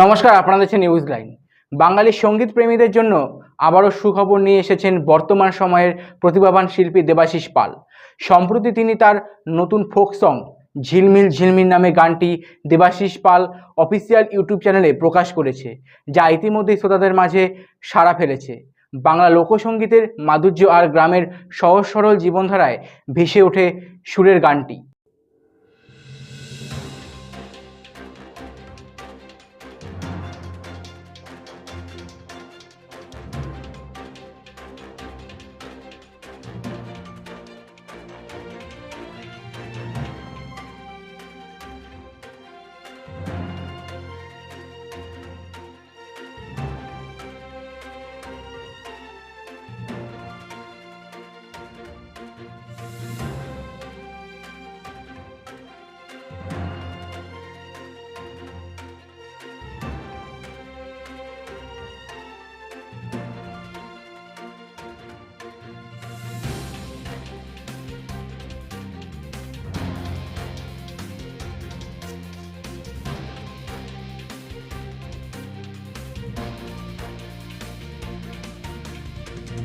নমস্কার, আপনারা দেখছেন নিউজ লাইন বাঙালি সংগীত প্রেমীদের জন্য আবারও সুখবর নিয়ে এসেছেন বর্তমান সময়ের প্রতিভাবান শিল্পী দেবাশিস পাল। সম্প্রতি তিনি তার নতুন ফোক সং, ঝিলমিল ঝিলমিল নামে গানটি দেবাশিস পাল অফিসিয়াল ইউটিউব চ্যানেলে প্রকাশ করেছে, যা ইতিমধ্যেই শ্রোতাদের মাঝে সাড়া ফেলেছে। বাংলা লোকসঙ্গীতের মাধুর্য আর গ্রামের সহজ সরল জীবনধারায় ভেসে ওঠে সুরের গানটি।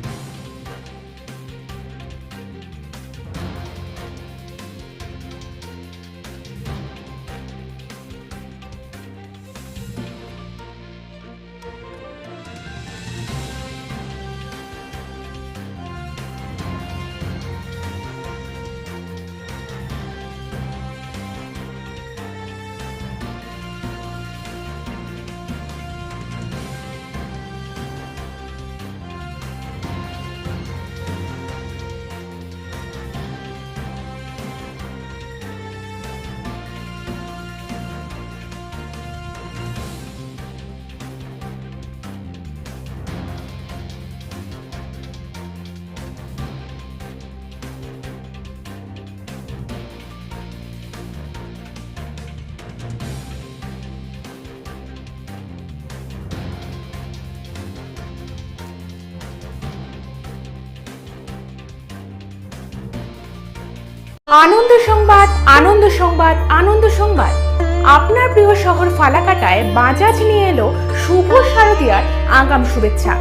Bye. আনন্দ সংবাদ আনন্দ সংবাদ আনন্দ সংবাদ। আপনার প্রিয় শহর ফালাকাটায় বাজাজ নিয়ে এলো শুভ শারদীয়ার আগাম শুভেচ্ছা।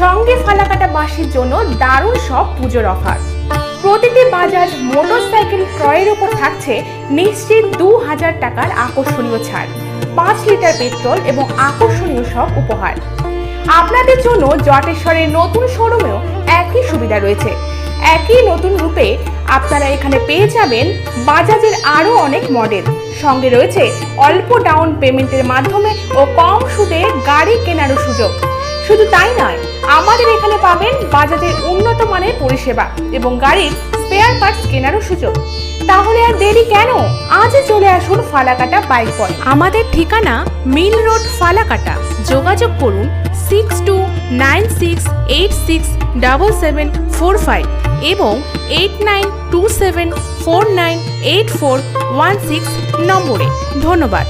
সঙ্গে ফালাকাটা বাসীর জন্য দারুণ সব পুজোর অফার। প্রতিটি বাজাজ মোটরসাইকেল ক্রয়ের উপর থাকছে নিশ্চিত দু হাজার টাকার আকর্ষণীয় ছাড়। পাঁচ লিটার পেট্রোল এবং আকর্ষণীয় সব উপহার। আপনাদের জন্য জটেশ্বরের নতুন শোরুমেও একই সুবিধা রয়েছে। একই নতুন রূপে আপনারা এখানে পেয়ে যাবেন বাজাজের আরও অনেক মডেল। সঙ্গে রয়েছে অল্প ডাউন পেমেন্টের মাধ্যমে ও কম সুদে গাড়ি কেনারও সুযোগ। শুধু তাই নয়, আমাদের এখানে পাবেন বাজাজের উন্নত মানের পরিষেবা এবং গাড়ির স্পেয়ার পার্টস কেনারও সুযোগ। তাহলে আর দেরি কেন? আজই চলে আসুন ফালাকাটা বাইক পয়েন্ট আমাদের ঠিকানা মিল রোড ফালাকাটা। যোগাযোগ করুন six two nine six eight six double seven four five এবং eight nine two seven four nine eight four one six নম্বরে। ধন্যবাদ।